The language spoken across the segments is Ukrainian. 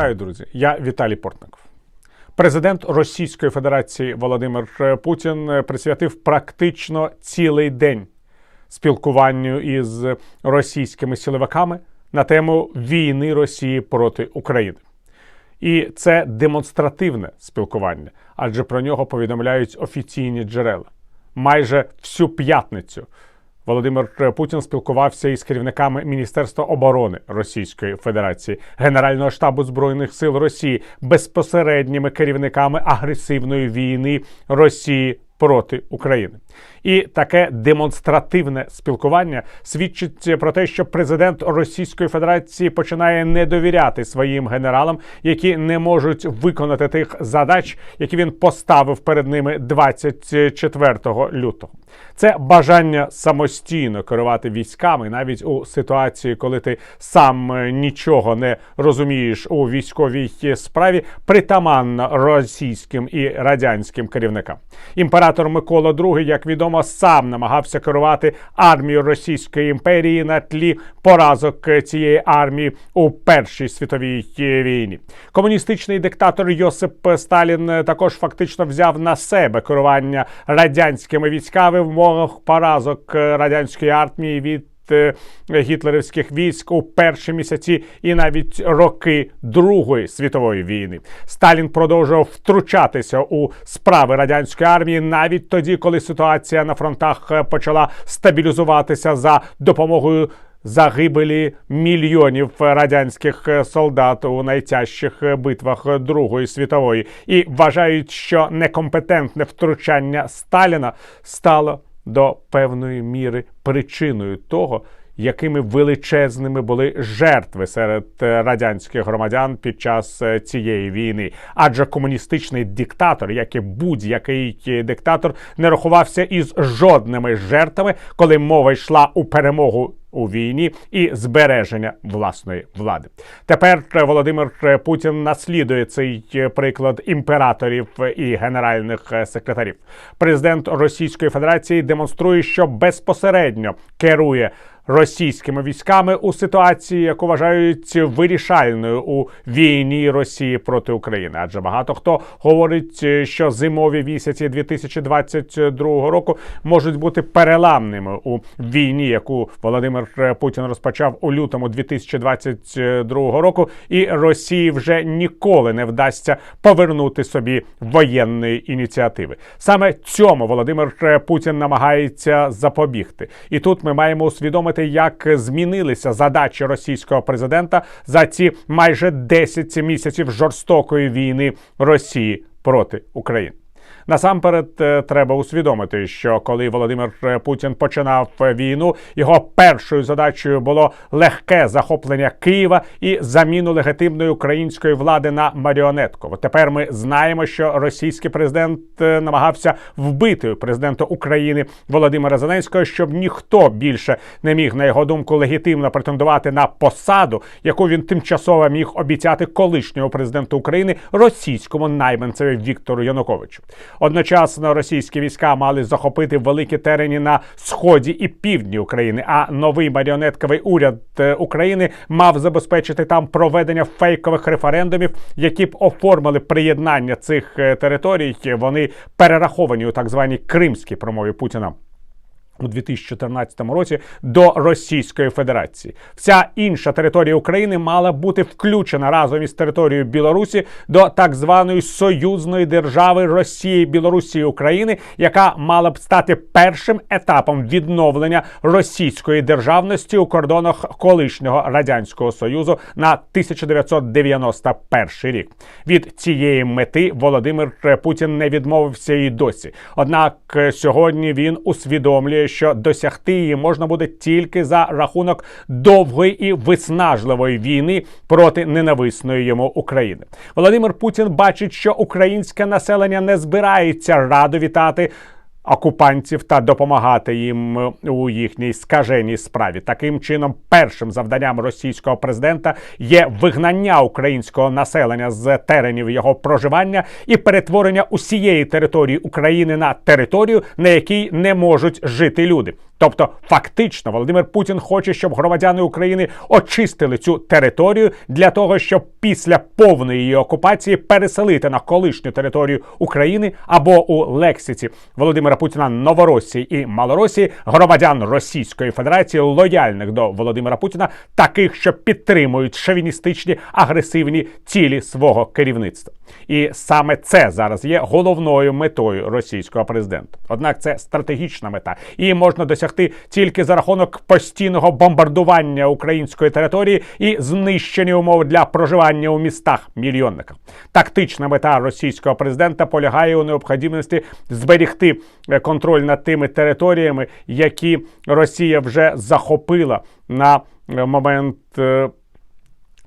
Вітаю, друзі! Я Віталій Портников. Президент Російської Федерації Володимир Путін присвятив практично цілий день спілкуванню із російськими силовиками на тему війни Росії проти України. І це демонстративне спілкування, адже про нього повідомляють офіційні джерела. Майже всю п'ятницю Володимир Путін спілкувався із керівниками Міністерства оборони Російської Федерації, Генерального штабу збройних сил Росії, безпосередніми керівниками агресивної війни Росії проти України. І таке демонстративне спілкування свідчить про те, що президент Російської Федерації починає не довіряти своїм генералам, які не можуть виконати тих задач, які він поставив перед ними 24 лютого. Це бажання самостійно керувати військами, навіть у ситуації, коли ти сам нічого не розумієш у військовій справі, притаманно російським і радянським керівникам. Імператор Микола II, як відомо, сам намагався керувати армією Російської імперії на тлі поразок цієї армії у Першій світовій війні. Комуністичний диктатор Йосип Сталін також фактично взяв на себе керування радянськими військами в умовах поразок радянської армії від гітлерівських військ у перші місяці і навіть роки Другої світової війни. Сталін продовжував втручатися у справи радянської армії навіть тоді, коли ситуація на фронтах почала стабілізуватися за допомогою. Загибелі мільйонів радянських солдат у найтяжчих битвах Другої світової і вважають, що некомпетентне втручання Сталіна стало до певної міри причиною того, якими величезними були жертви серед радянських громадян під час цієї війни. Адже комуністичний диктатор, як і будь-який диктатор, не рахувався із жодними жертвами, коли мова йшла у перемогу. У війні і збереження власної влади тепер Володимир Путін наслідує цей приклад імператорів і генеральних секретарів. Президент Російської Федерації демонструє, що безпосередньо керує російськими військами у ситуації, яку вважають вирішальною у війні Росії проти України. Адже багато хто говорить, що зимові місяці 2022 року можуть бути переламними у війні, яку Володимир Путін розпочав у лютому 2022 року, і Росії вже ніколи не вдасться повернути собі воєнної ініціативи. Саме цьому Володимир Путін намагається запобігти, і тут ми маємо усвідомити, як змінилися задачі російського президента за ці майже 10 місяців жорстокої війни Росії проти України. Насамперед треба усвідомити, що коли Володимир Путін починав війну, його першою задачею було легке захоплення Києва і заміну легітимної української влади на маріонетку. Тепер ми знаємо, що російський президент намагався вбити президента України Володимира Зеленського, щоб ніхто більше не міг на його думку легітимно претендувати на посаду, яку він тимчасово міг обіцяти колишньому президенту України російському найманцеві Віктору Януковичу. Одночасно російські війська мали захопити великі терені на сході і півдні України. А новий маріонетковий уряд України мав забезпечити там проведення фейкових референдумів, які б оформили приєднання цих територій. Вони перераховані у так званій кримській промові Путіна. У 2014 році до Російської Федерації вся інша територія України мала бути включена разом із територією Білорусі до так званої союзної держави Росії, Білорусі і України, яка мала б стати першим етапом відновлення російської державності у кордонах колишнього радянського союзу на 1991 рік. Від цієї мети Володимир Путін не відмовився і досі. Однак сьогодні він усвідомлює що досягти її можна буде тільки за рахунок довгої і виснажливої війни проти ненависної йому України. Володимир Путін бачить, що українське населення не збирається радо вітати. Окупантів та допомагати їм у їхній скаженій справі. Таким чином, першим завданням російського президента є вигнання українського населення з теренів його проживання і перетворення усієї території України на територію, на якій не можуть жити люди. Тобто, фактично, Володимир Путін хоче, щоб громадяни України очистили цю територію для того, щоб після повної її окупації переселити на колишню територію України або у лексиці Володимира Путіна Новоросії і Малоросії громадян Російської Федерації, лояльних до Володимира Путіна, таких, що підтримують шовіністичні агресивні цілі свого керівництва. І саме це зараз є головною метою російського президента. Однак це стратегічна мета, її можна досягти тільки за рахунок постійного бомбардування української території і знищення умов для проживання у містах мільйонниках. Тактична мета російського президента полягає у необхідності зберігти е, контроль над тими територіями, які Росія вже захопила на е, момент.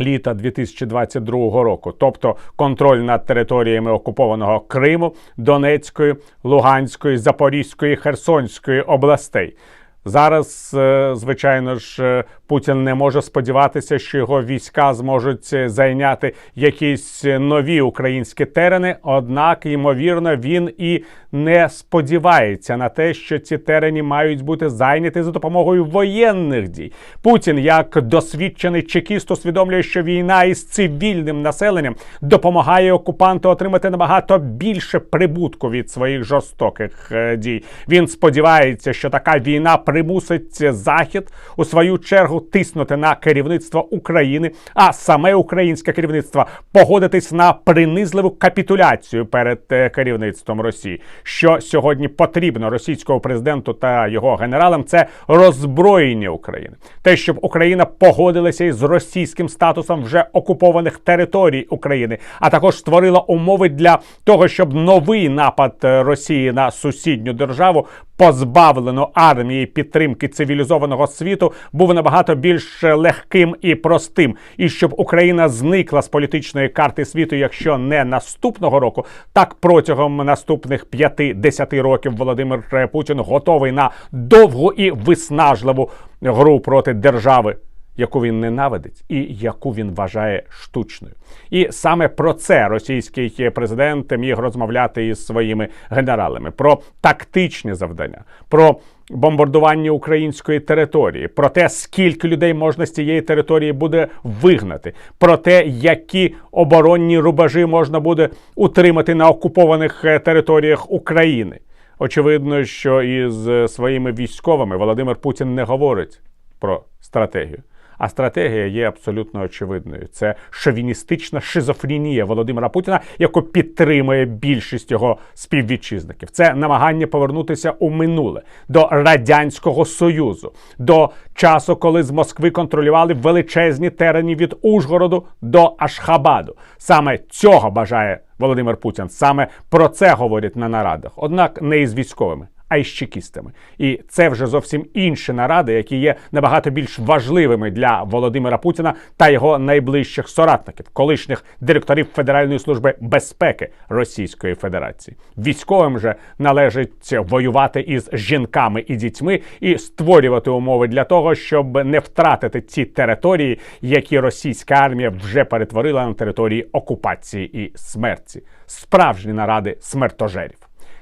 Літа 2022 року, тобто контроль над територіями окупованого Криму, Донецької, Луганської, Запорізької, Херсонської областей. Зараз, е, звичайно ж, е, Путін не може сподіватися, що його війська зможуть е, зайняти якісь нові українські терени. Однак, ймовірно, він і не сподівається на те, що ці терені мають бути зайняті за допомогою воєнних дій. Путін, як досвідчений чекіст, усвідомлює, що війна із цивільним населенням допомагає окупанту отримати набагато більше прибутку від своїх жорстоких дій. Він сподівається, що така війна примусить Захід у свою чергу тиснути на керівництво України, а саме українське керівництво погодитись на принизливу капітуляцію перед е, керівництвом Росії. Що сьогодні потрібно російському президенту та його генералам, це роззброєння України, те, щоб Україна погодилася із російським статусом вже окупованих територій України, а також створила умови для того, щоб новий напад е, Росії на сусідню державу позбавлено армії підтримки цивілізованого світу був набагато більш легким і простим, і щоб Україна зникла з політичної карти світу, якщо не наступного року, так протягом наступних 5-10 років Володимир Путін готовий на довгу і виснажливу гру проти держави яку він ненавидить і яку він вважає штучною. І саме про це російський президент міг розмовляти із своїми генералами: про тактичні завдання, про бомбардування української території, про те, скільки людей можна з цієї території буде вигнати, про те, які оборонні рубежі можна буде утримати на окупованих е, територіях України. Очевидно, що із своїми військовими Володимир Путін не говорить про стратегію. А стратегія є абсолютно очевидною. Це шовіністична шизофренія Володимира Путіна, яку підтримує більшість його співвітчизників. Це намагання повернутися у минуле до радянського союзу, до часу, коли з Москви контролювали величезні терені від Ужгороду до Ашхабаду. Саме цього бажає Володимир Путін. Саме про це говорять на нарадах, однак не із військовими а й з чекістами. І це вже зовсім інші наради, які є набагато більш важливими для Володимира Путіна та його найближчих соратників, колишніх директорів Федеральної служби безпеки Російської Федерації. Військовим же належить воювати із жінками і дітьми і створювати умови для того, щоб не втратити ці території, які російська армія вже перетворила на території окупації і смерті. Справжні наради смертожерів.